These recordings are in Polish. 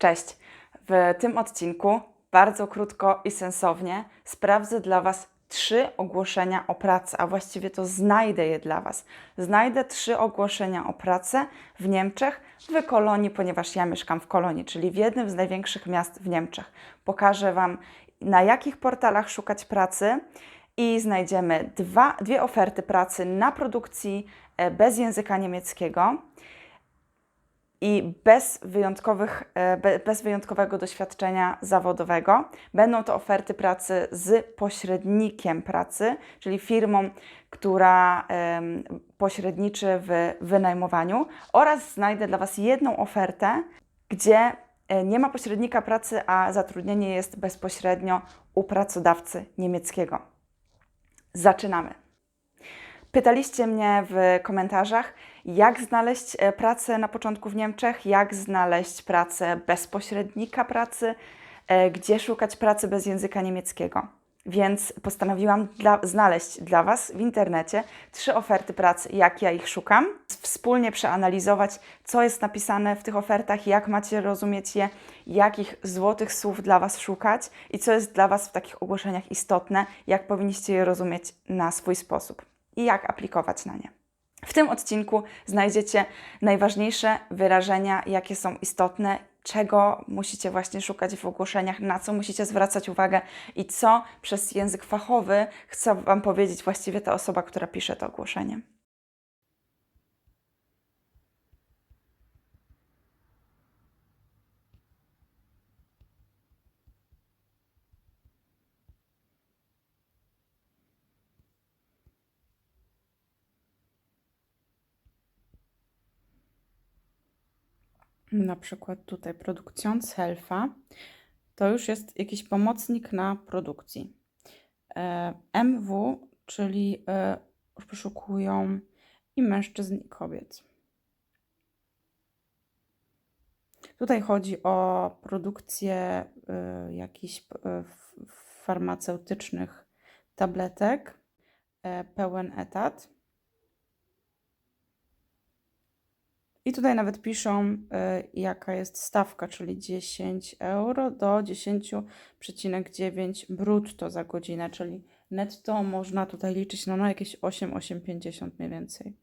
Cześć! W tym odcinku bardzo krótko i sensownie sprawdzę dla Was trzy ogłoszenia o pracę, a właściwie to znajdę je dla Was. Znajdę trzy ogłoszenia o pracę w Niemczech, w Kolonii, ponieważ ja mieszkam w Kolonii, czyli w jednym z największych miast w Niemczech. Pokażę Wam, na jakich portalach szukać pracy i znajdziemy dwa, dwie oferty pracy na produkcji e, bez języka niemieckiego i bez, wyjątkowych, e, be- bez wyjątkowego doświadczenia zawodowego. Będą to oferty pracy z pośrednikiem pracy, czyli firmą, która pośredniczy w wynajmowaniu, oraz znajdę dla Was jedną ofertę, gdzie e, nie ma pośrednika pracy, a zatrudnienie jest bezpośrednio u pracodawcy niemieckiego. Zaczynamy. Pytaliście mnie w komentarzach, jak znaleźć e, pracę na początku w Niemczech, jak znaleźć pracę bez pośrednika pracy, e, gdzie szukać pracy bez języka niemieckiego. Więc postanowiłam dla, znaleźć dla Was w internecie trzy oferty pracy, jak ja ich szukam, wspólnie przeanalizować, co jest napisane w tych ofertach, jak macie rozumieć je, jakich złotych słów dla Was szukać i co jest dla Was w takich ogłoszeniach istotne, jak powinniście je rozumieć na swój sposób i jak aplikować na nie. W tym odcinku znajdziecie najważniejsze wyrażenia, jakie są istotne, czego musicie właśnie szukać w ogłoszeniach, na co musicie zwracać uwagę i co przez język fachowy chce Wam powiedzieć właściwie ta osoba, która pisze to ogłoszenie. Na przykład tutaj Produktionshelfer to już jest jakiś pomocnik na produkcji. E, MW, czyli e, poszukują i mężczyzn, i kobiet. Tutaj chodzi o produkcję e, jakichś e, farmaceutycznych tabletek, e, pełen etat. I tutaj nawet piszą, y, jaka jest stawka, czyli 10 euro do 10,9 brutto za godzinę, czyli netto można tutaj liczyć no, na jakieś 8, 8,50 mniej więcej.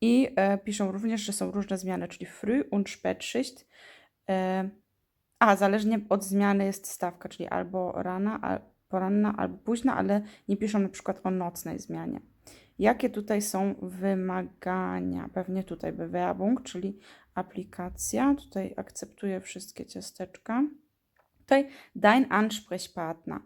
I e, piszą również, że są różne zmiany, czyli Früh- und Spätschicht. E, a, zależnie od zmiany jest stawka, czyli albo rana, al, poranna, albo późna, ale nie piszą na przykład o nocnej zmianie. Jakie tutaj są wymagania? Pewnie tutaj Bewerbung, czyli aplikacja. Tutaj akceptuję wszystkie ciasteczka. Tutaj Dein Ansprechpartner.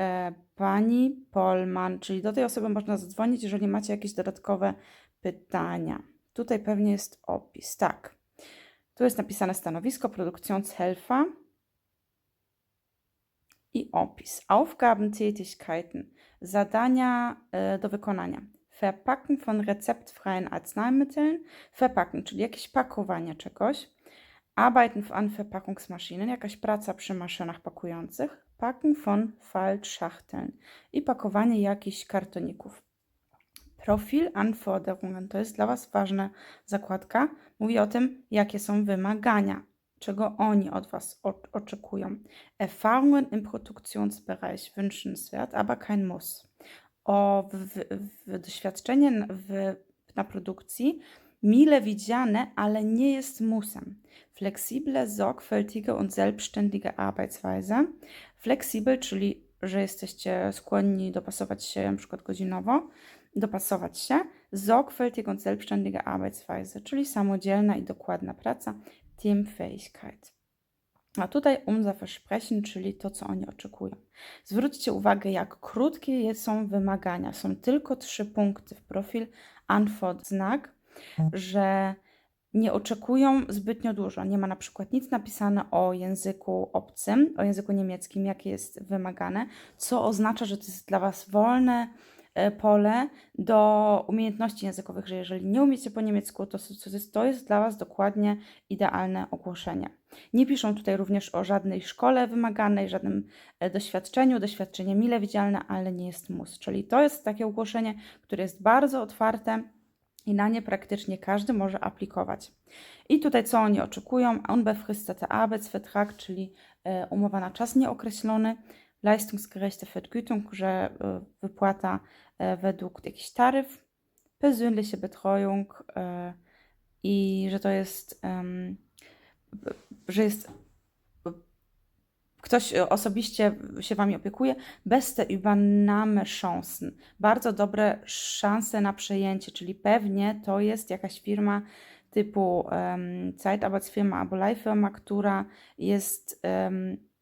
E, Pani Polman, czyli do tej osoby można zadzwonić, jeżeli macie jakieś dodatkowe pytania. Tutaj pewnie jest opis. Tak. Tu jest napisane stanowisko Produktionshelfer i opis. Aufgaben, Tätigkeiten, zadania e, do wykonania. Verpacken von rezeptfreien Arzneimitteln, verpacken, czyli jakieś pakowanie czegoś. Arbeiten an Verpackungsmaschinen, jakaś praca przy maszynach pakujących. Packen von Faltschachteln i pakowanie jakichś kartoników. Profil Anforderungen to jest dla Was ważna zakładka. Mówi o tym, jakie są wymagania, czego oni od Was oczekują. Erfahrungen im Produktionsbereich wünschenswert, aber kein Muss. O w, w, doświadczenie w, na produkcji mile widziane, ale nie jest musem. Flexible, sorgfältige und selbstständige Arbeitsweise. Flexible, czyli że jesteście skłonni dopasować się na przykład godzinowo, dopasować się. Sorgfältige und selbstständige Arbeitsweise, czyli samodzielna i dokładna praca. Teamfähigkeit. A tutaj unser Versprechen, czyli to, co oni oczekują. Zwróćcie uwagę, jak krótkie są wymagania. Są tylko trzy punkty w profil Antwort znak, że nie oczekują zbytnio dużo. Nie ma na przykład nic napisane o języku obcym, o języku niemieckim, jakie jest wymagane, co oznacza, że to jest dla Was wolne pole do umiejętności językowych, że jeżeli nie umiecie po niemiecku, to, to jest dla Was dokładnie idealne ogłoszenie. Nie piszą tutaj również o żadnej szkole wymaganej, żadnym e, doświadczeniu. Doświadczenie mile widzialne, ale nie jest mus. Czyli to jest takie ogłoszenie, które jest bardzo otwarte i na nie praktycznie każdy może aplikować. I tutaj co oni oczekują? Unbefristete Arbeitsvertrag, czyli e, umowa na czas nieokreślony, leistungsgerechte Vergütung, że e, wypłata e, według jakiś taryf, persönliche Betreuung i że to jest, że jest ktoś e, osobiście się Wami opiekuje, beste Übernahmechancen, bardzo dobre szanse na przejęcie, czyli pewnie to jest jakaś firma typu um, Zeitarbeitsfirma albo Leihfirma, która jest,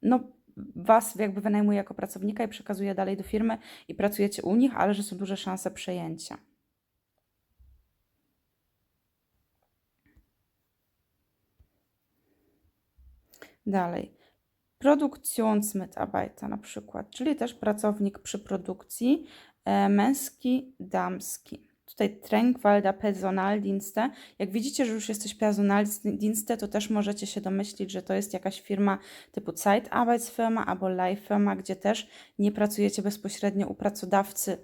no, Was jakby wynajmuje jako pracownika i przekazuje dalej do firmy i pracujecie u nich, ale że są duże szanse przejęcia. Dalej. Produktionsmitarbeiter na przykład, czyli też pracownik przy produkcji, e, męski, damski. Tutaj Tränkwalder Personaldienste. Jak widzicie, że już jesteś Personaldienste, to też możecie się domyślić, że to jest jakaś firma typu Zeitarbeitsfirma albo Leihfirma, gdzie też nie pracujecie bezpośrednio u pracodawcy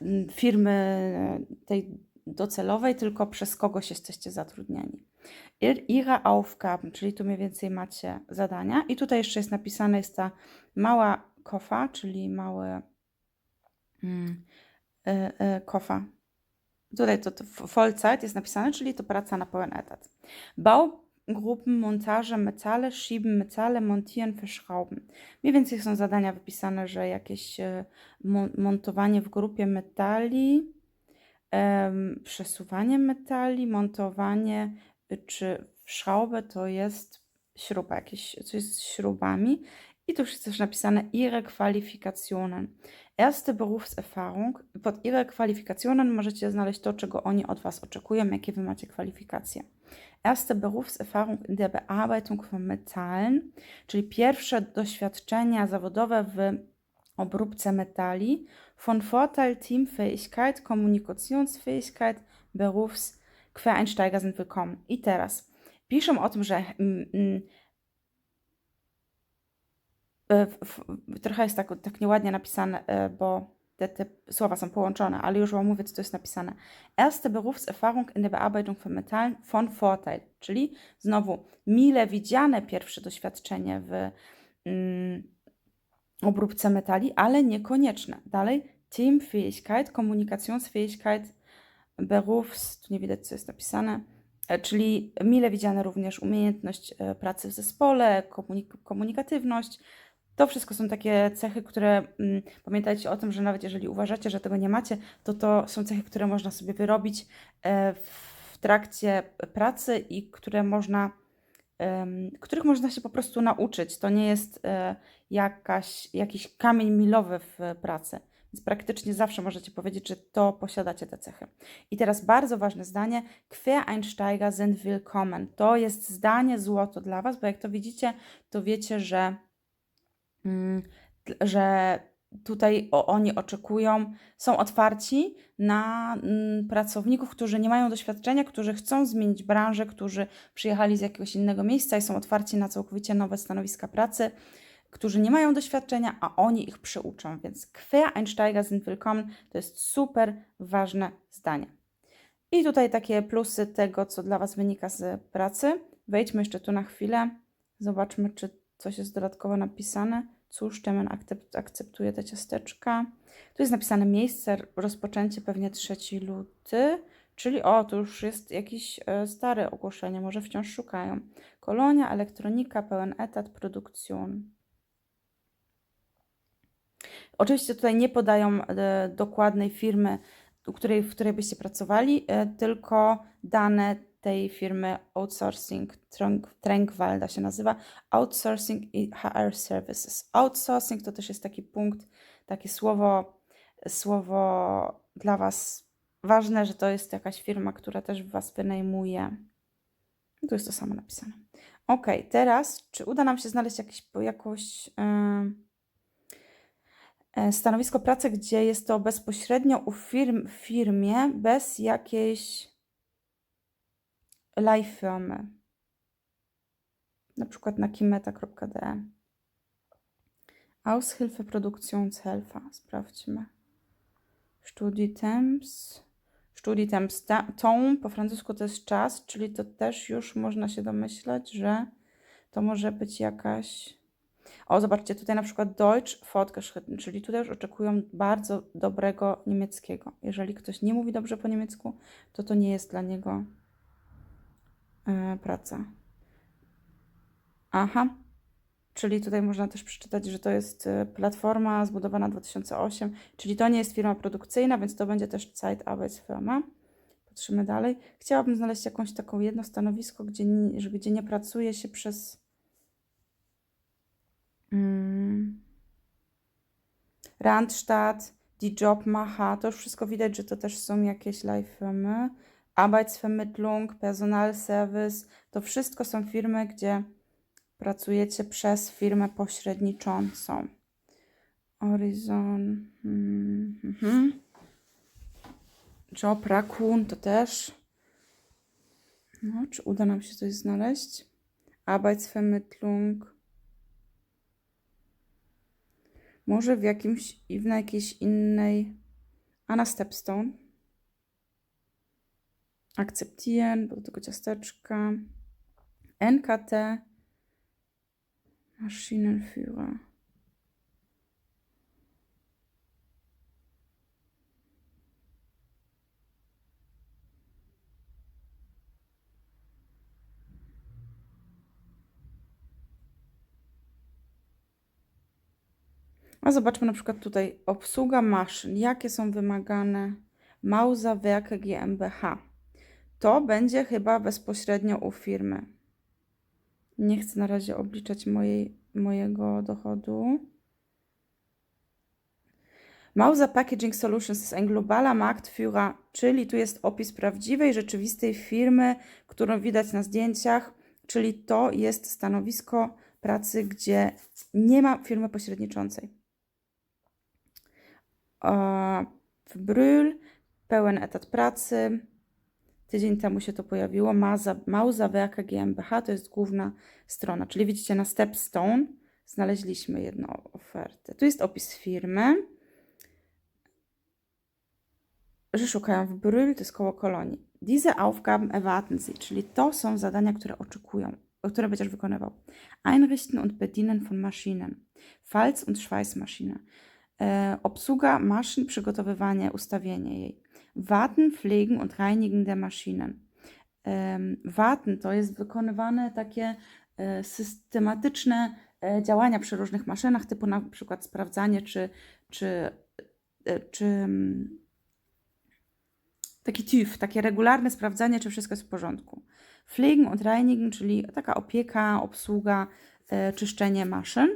mm, firmy e, tej docelowej, tylko przez kogoś jesteście zatrudniani. Ir- Ihre Aufgaben, czyli tu mniej więcej macie zadania. I tutaj jeszcze jest napisane, jest ta mała kofa, czyli małe mm, e, e, kofa. Tutaj to, to Vollzeit jest napisane, czyli to praca na pełen etat. Baugruppen, Montage, Metale, Schieben, Metale, Montieren, Verschrauben. Mniej więcej są zadania wypisane, że jakieś e, mon- montowanie w grupie metali, przesuwanie metali, montowanie y, czy w szraubę to jest śruba, jakieś coś z śrubami. I tu jest też napisane Ihre Qualifikationen. Erste Berufserfahrung. Pod Ihre Qualifikationen możecie znaleźć to, czego oni od Was oczekują, jakie Wy macie kwalifikacje. Erste Berufserfahrung in der Bearbeitung von Metallen, czyli pierwsze doświadczenia zawodowe w obróbce metali, von Vorteil Teamfähigkeit, Kommunikationsfähigkeit, Berufsquereinsteiger sind willkommen. I teraz piszą o tym, że mm, mm, trochę jest tak, tak nieładnie napisane, e, bo te, te słowa są połączone, ale już Wam mówię, co to jest napisane. Erste Berufserfahrung in der Bearbeitung von Metallen von Vorteil, czyli znowu mile widziane pierwsze doświadczenie w mm, obróbce metali, ale niekonieczne. Dalej Teamfähigkeit, Kommunikationsfähigkeit, Berufs, tu nie widać, co jest napisane, e, czyli mile widziane również umiejętność e, pracy w zespole, komunik komunikatywność. To wszystko są takie cechy, które mm, pamiętajcie o tym, że nawet jeżeli uważacie, że tego nie macie, to to są cechy, które można sobie wyrobić e, w trakcie pracy i które można, których można się po prostu nauczyć. To nie jest e, jakaś, jakiś kamień milowy w pracy. Więc praktycznie zawsze możecie powiedzieć, że to posiadacie te cechy. I teraz bardzo ważne zdanie. Quereinsteiger sind willkommen. To jest zdanie złoto dla Was, bo jak to widzicie, to wiecie, że, że tutaj oni oczekują, są otwarci na mm, pracowników, którzy nie mają doświadczenia, którzy chcą zmienić branżę, którzy przyjechali z jakiegoś innego miejsca i są otwarci na całkowicie nowe stanowiska pracy którzy nie mają doświadczenia, a oni ich przyuczą. Więc Quereinsteiger sind willkommen to jest super ważne zdanie. I tutaj takie plusy tego, co dla Was wynika z pracy. Wejdźmy jeszcze tu na chwilę, zobaczmy, czy coś jest dodatkowo napisane. Cóż, akcept, akceptuje te ciasteczka. Tu jest napisane miejsce, rozpoczęcie pewnie 3 luty, czyli o, to już jest jakieś e, stare ogłoszenie, może wciąż szukają. Kolonia, elektronika, pełen etat, produkcjon. Oczywiście tutaj nie podają e, dokładnej firmy, której, w której byście pracowali, e, tylko dane tej firmy outsourcing, Tränkwalda się nazywa, outsourcing i HR services. Outsourcing to też jest taki punkt, takie słowo, słowo dla Was ważne, że to jest jakaś firma, która też Was wynajmuje. Tu jest to samo napisane. Ok, teraz czy uda nam się znaleźć jakiś, jakąś... e, stanowisko pracy, gdzie jest to bezpośrednio u firm, firmie, bez jakiejś live firmy. Na przykład na kimeta.de. Aushilfe Produktionshelfer. Sprawdźmy. Studietemps. Studietemp sta- Ton po francusku to jest czas, czyli to też już można się domyśleć, że to może być jakaś. O, zobaczcie, tutaj na przykład Deutsch fortgeschritten, czyli tutaj już oczekują bardzo dobrego niemieckiego. Jeżeli ktoś nie mówi dobrze po niemiecku, to to nie jest dla niego praca. Aha, czyli tutaj można też przeczytać, że to jest e, platforma zbudowana 2008, czyli to nie jest firma produkcyjna, więc to będzie też Zeitarbeitsfirma. Patrzymy dalej. Chciałabym znaleźć jakąś taką jedno stanowisko, gdzie nie, gdzie nie pracuje się przez mm, Randstadt, die to już wszystko widać, że to też są jakieś live firmy. Arbeitsvermittlung, Personalservice, to wszystko są firmy, gdzie pracujecie przez firmę pośredniczącą. Horizon. Mm, mhm. Job Raccoon to też. No, czy uda nam się coś znaleźć? Arbeitsvermittlung. Może w jakimś, i w jakiejś innej. A na Stepstone. Akceptieren, do tego ciasteczka. NKT. Maschinenführer. A zobaczmy na przykład tutaj obsługa maszyn. Jakie są wymagane? Mausa Werke GmbH. To będzie chyba bezpośrednio u firmy. Nie chcę na razie obliczać mojej, mojego dochodu. Mausa Packaging Solutions jest ein globaler Marktführer, czyli tu jest opis prawdziwej, rzeczywistej firmy, którą widać na zdjęciach, czyli to jest stanowisko pracy, gdzie nie ma firmy pośredniczącej. W Brühl pełen etat pracy. Tydzień temu się to pojawiło. Mausa Werke GmbH to jest główna strona. Czyli widzicie na Stepstone znaleźliśmy jedną ofertę. Tu jest opis firmy, że szukają w Brühl, to jest koło kolonii. Diese Aufgaben erwarten Sie, czyli to są zadania, które oczekują, które będziesz wykonywał. Einrichten und bedienen von Maschinen. Falz- und Schweißmaschine. E, obsługa maszyn, przygotowywanie, ustawienie jej. Warten, pflegen und reinigen der Maschinen. Em, Warten to jest wykonywane takie e, systematyczne e, działania przy różnych maszynach, typu na przykład sprawdzanie, czy, czy, e, czy mm, taki TÜV, takie regularne sprawdzanie, czy wszystko jest w porządku. Pflegen und reinigen, czyli taka opieka, obsługa, czyszczenie maszyn.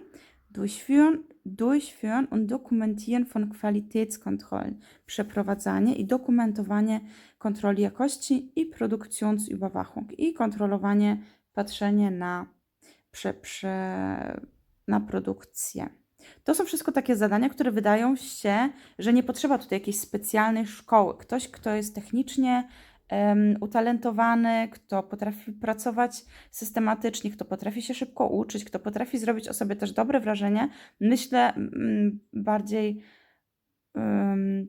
Durchführen, durchführen und dokumentieren von Qualitätskontrollen. Przeprowadzanie i dokumentowanie kontroli jakości i Produktionsüberwachung. I kontrolowanie, patrzenie na, prze, prze, na produkcję. To są wszystko takie zadania, które wydają się, że nie potrzeba tutaj jakiejś specjalnej szkoły. Ktoś, kto jest technicznie em, utalentowany, kto potrafi pracować systematycznie, kto potrafi się szybko uczyć, kto potrafi zrobić o sobie też dobre wrażenie, myślę mm, bardziej em,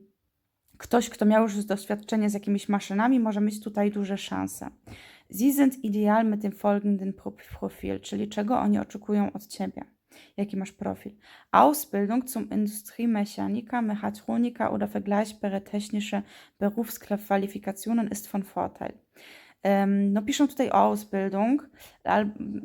ktoś, kto miał już doświadczenie z jakimiś maszynami, może mieć tutaj duże szanse. Sie sind ideal mit dem folgenden Pro- Profil, czyli czego oni oczekują od Ciebie. Jaki masz profil? Ausbildung zum Industriemechaniker, Mechatroniker oder vergleichbare technische Berufsqualifikationen ist von Vorteil. Em, No piszą tutaj o Ausbildung,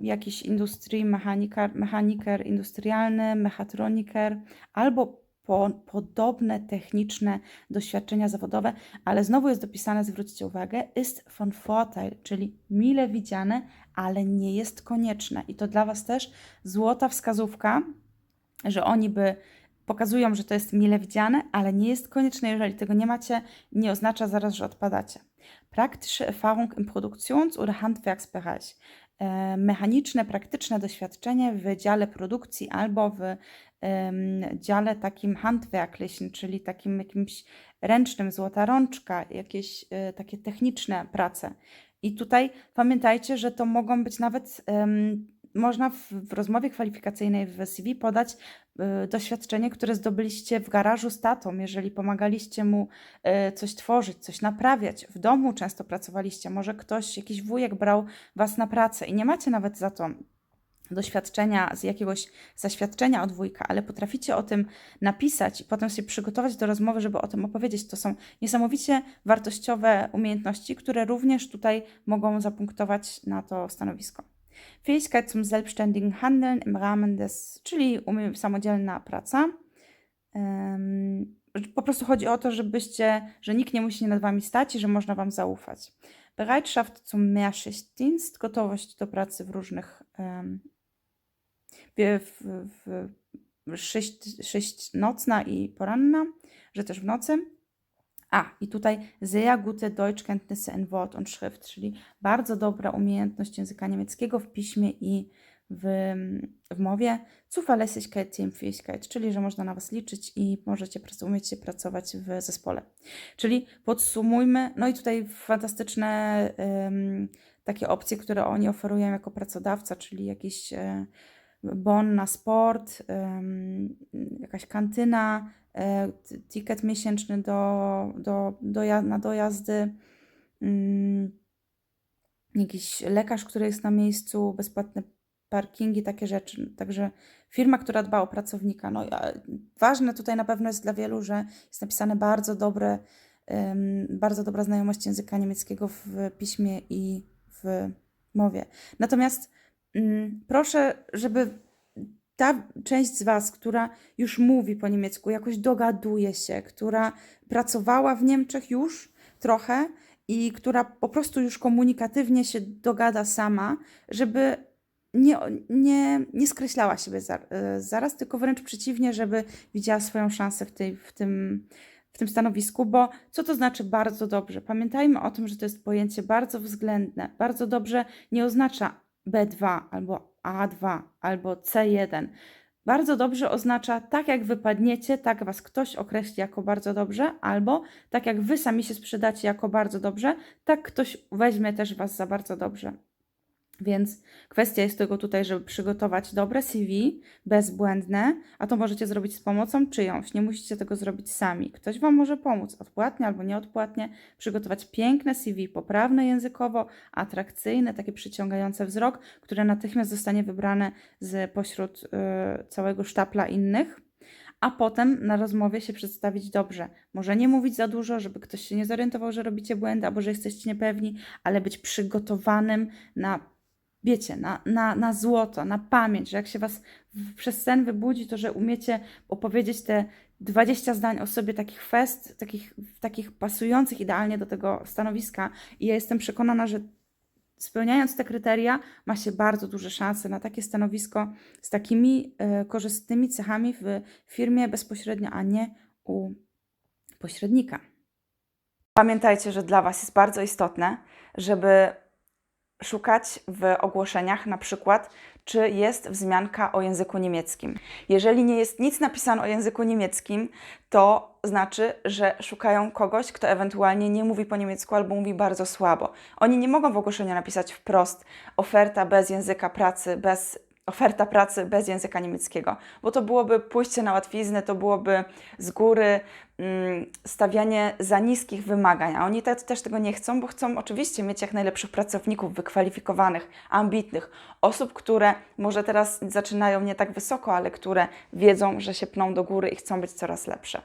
jakiś industriemechaniker, mechaniker industrialny, mechatroniker, albo po, podobne techniczne doświadczenia zawodowe, ale znowu jest dopisane, zwróćcie uwagę, ist von Vorteil, czyli mile widziane, ale nie jest konieczne. I to dla Was też złota wskazówka, że oni by pokazują, że to jest mile widziane, ale nie jest konieczne. Jeżeli tego nie macie, nie oznacza zaraz, że odpadacie. Praktische Erfahrung im Produktions- oder Handwerksbereich. E, Mechaniczne, praktyczne doświadczenie w dziale produkcji albo w dziale takim handwerklichen, czyli takim jakimś ręcznym, złota rączka, jakieś e, takie techniczne prace. I tutaj pamiętajcie, że to mogą być nawet można w, w rozmowie kwalifikacyjnej w CV podać y, doświadczenie, które zdobyliście w garażu z tatą, jeżeli pomagaliście mu y, coś tworzyć, coś naprawiać. W domu często pracowaliście, może ktoś, jakiś wujek brał was na pracę i nie macie nawet za to doświadczenia, z jakiegoś zaświadczenia od ale potraficie o tym napisać i potem się przygotować do rozmowy, żeby o tym opowiedzieć. To są niesamowicie wartościowe umiejętności, które również tutaj mogą zapunktować na to stanowisko. Fähigkeit zum selbstständigen Handeln im Rahmen des, czyli samodzielna praca. Po prostu chodzi o to, żebyście, że nikt nie musi nad wami stać i że można wam zaufać. Bereitschaft zum Mehrschichtdienst, gotowość do pracy w różnych em, w, w, sześć, sześć nocna i poranna, że też w nocy. A, i tutaj sehr gute Deutschkenntnisse in Wort und Schrift, czyli bardzo dobra umiejętność języka niemieckiego w piśmie i w, w mowie. Zuverlässigkeit, Teamfähigkeit, czyli że można na Was liczyć i możecie prac- umiecie pracować w zespole. Czyli podsumujmy, no i tutaj fantastyczne em, takie opcje, które oni oferują jako pracodawca, czyli jakiś e, bon na sport, jakaś kantyna, e, ticket miesięczny do, do, doja- na dojazdy, mm, jakiś lekarz, który jest na miejscu, bezpłatne parkingi, takie rzeczy. Także firma, która dba o pracownika. No, ważne tutaj na pewno jest dla wielu, że jest napisane bardzo dobre, bardzo dobra znajomość języka niemieckiego w piśmie i w mowie. Natomiast proszę, żeby ta część z Was, która już mówi po niemiecku, jakoś dogaduje się, która pracowała w Niemczech już trochę i która po prostu już komunikatywnie się dogada sama, żeby nie, nie, nie skreślała siebie e, zaraz, tylko wręcz przeciwnie, żeby widziała swoją szansę w, tej, w, tym, w tym stanowisku, bo co to znaczy bardzo dobrze? Pamiętajmy o tym, że to jest pojęcie bardzo względne. Bardzo dobrze nie oznacza B2 albo A2 albo C1. Bardzo dobrze oznacza tak jak wypadniecie, tak was ktoś określi jako bardzo dobrze, albo tak jak wy sami się sprzedacie jako bardzo dobrze, tak ktoś weźmie też was za bardzo dobrze. Więc kwestia jest tego tutaj, żeby przygotować dobre CV, bezbłędne, a to możecie zrobić z pomocą czyjąś. Nie musicie tego zrobić sami. Ktoś Wam może pomóc odpłatnie albo nieodpłatnie, przygotować piękne CV, poprawne językowo, atrakcyjne, takie przyciągające wzrok, które natychmiast zostanie wybrane z pośród y, całego sztapla innych a potem na rozmowie się przedstawić dobrze. Może nie mówić za dużo, żeby ktoś się nie zorientował, że robicie błędy albo że jesteście niepewni, ale być przygotowanym na, wiecie, na, na, na złoto, na pamięć, że jak się was przez sen wybudzi, to że umiecie opowiedzieć te 20 zdań o sobie takich fest, takich, takich pasujących idealnie do tego stanowiska. I ja jestem przekonana, że spełniając te kryteria, ma się bardzo duże szanse na takie stanowisko z takimi e, korzystnymi cechami w firmie bezpośrednio, a nie u pośrednika. Pamiętajcie, że dla Was jest bardzo istotne, żeby szukać w ogłoszeniach na przykład, czy jest wzmianka o języku niemieckim. Jeżeli nie jest nic napisane o języku niemieckim, to znaczy, że szukają kogoś, kto ewentualnie nie mówi po niemiecku albo mówi bardzo słabo. Oni nie mogą w ogłoszeniu napisać wprost oferta bez języka pracy, bez oferta pracy bez języka niemieckiego, bo to byłoby pójście na łatwiznę, to byłoby z góry mm, stawianie za niskich wymagań, a oni te, też tego nie chcą, bo chcą oczywiście mieć jak najlepszych pracowników, wykwalifikowanych, ambitnych, osób, które może teraz zaczynają nie tak wysoko, ale które wiedzą, że się pną do góry i chcą być coraz lepsze.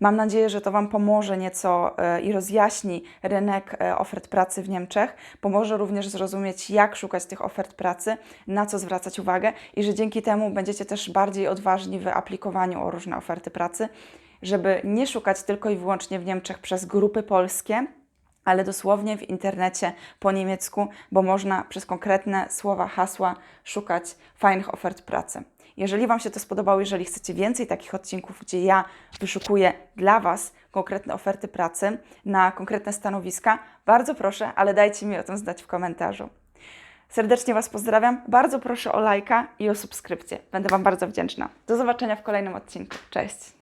Mam nadzieję, że to Wam pomoże nieco e, i rozjaśni rynek e, ofert pracy w Niemczech. Pomoże również zrozumieć, jak szukać tych ofert pracy, na co zwracać uwagę i że dzięki temu będziecie też bardziej odważni w aplikowaniu o różne oferty pracy, żeby nie szukać tylko i wyłącznie w Niemczech przez grupy polskie, ale dosłownie w internecie po niemiecku, bo można przez konkretne słowa, hasła szukać fajnych ofert pracy. Jeżeli Wam się to spodobało, jeżeli chcecie więcej takich odcinków, gdzie ja wyszukuję dla Was konkretne oferty pracy na konkretne stanowiska, bardzo proszę, ale dajcie mi o tym znać w komentarzu. Serdecznie Was pozdrawiam. Bardzo proszę o lajka i o subskrypcję. Będę Wam bardzo wdzięczna. Do zobaczenia w kolejnym odcinku. Cześć!